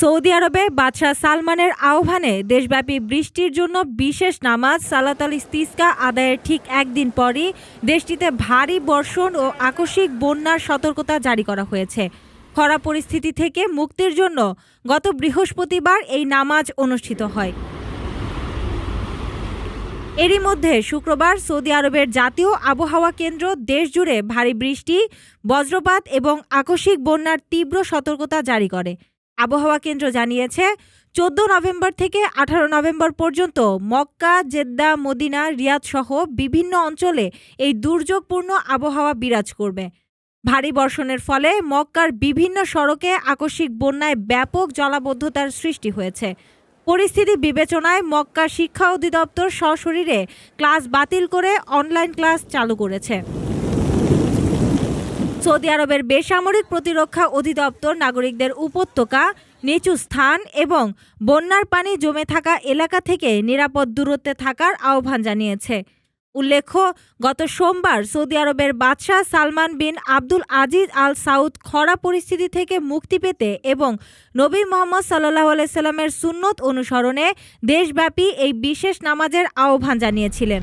Saudi আরবে বাদশাহ সালমানের আহ্বানে দেশব্যাপী বৃষ্টির জন্য বিশেষ নামাজ, সালাত আল ইস্তিস্কা আদায়ের ঠিক একদিন পরই দেশটিতে ভারী বর্ষণ ও আকস্মিক বন্যার সতর্কতা জারি করা হয়েছে। খরা পরিস্থিতি থেকে মুক্তির জন্য গত বৃহস্পতিবার এই নামাজ অনুষ্ঠিত হয়। এরই মধ্যে শুক্রবার সৌদি আরবের জাতীয় আবহাওয়া কেন্দ্র দেশজুড়ে ভারী বৃষ্টি, বজ্রপাত এবং আকস্মিক বন্যার তীব্র সতর্কতা জারি করে। আবহাওয়া কেন্দ্র জানিয়েছে, চোদ্দ নভেম্বর থেকে আঠারো নভেম্বর পর্যন্ত মক্কা, জেদ্দা, মদিনা, রিয়াদ সহ বিভিন্ন অঞ্চলে এই দুর্যোগপূর্ণ আবহাওয়া বিরাজ করবে। ভারী বর্ষণের ফলে মক্কার বিভিন্ন সড়কে আকস্মিক বন্যায় ব্যাপক জলাবদ্ধতার সৃষ্টি হয়েছে। পরিস্থিতি বিবেচনায় মক্কা শিক্ষা অধিদপ্তর সশরীরে ক্লাস বাতিল করে অনলাইন ক্লাস চালু করেছে। সৌদি আরবের বেসামরিক প্রতিরক্ষা অধিদপ্তর নাগরিকদের উপত্যকা, নিচু স্থান এবং বন্যার পানি জমে থাকা এলাকা থেকে নিরাপদ দূরত্বে থাকার আহ্বান জানিয়েছে। উল্লেখ্য, গত সোমবার সৌদি আরবের বাদশাহ সালমান বিন আব্দুল আজিজ আল সাউদ খরা পরিস্থিতি থেকে মুক্তি পেতে এবং নবী মোহাম্মদ সাল্লাহ আলাইস্লামের সুন্নত অনুসরণে দেশব্যাপী এই বিশেষ নামাজের আহ্বান জানিয়েছিলেন।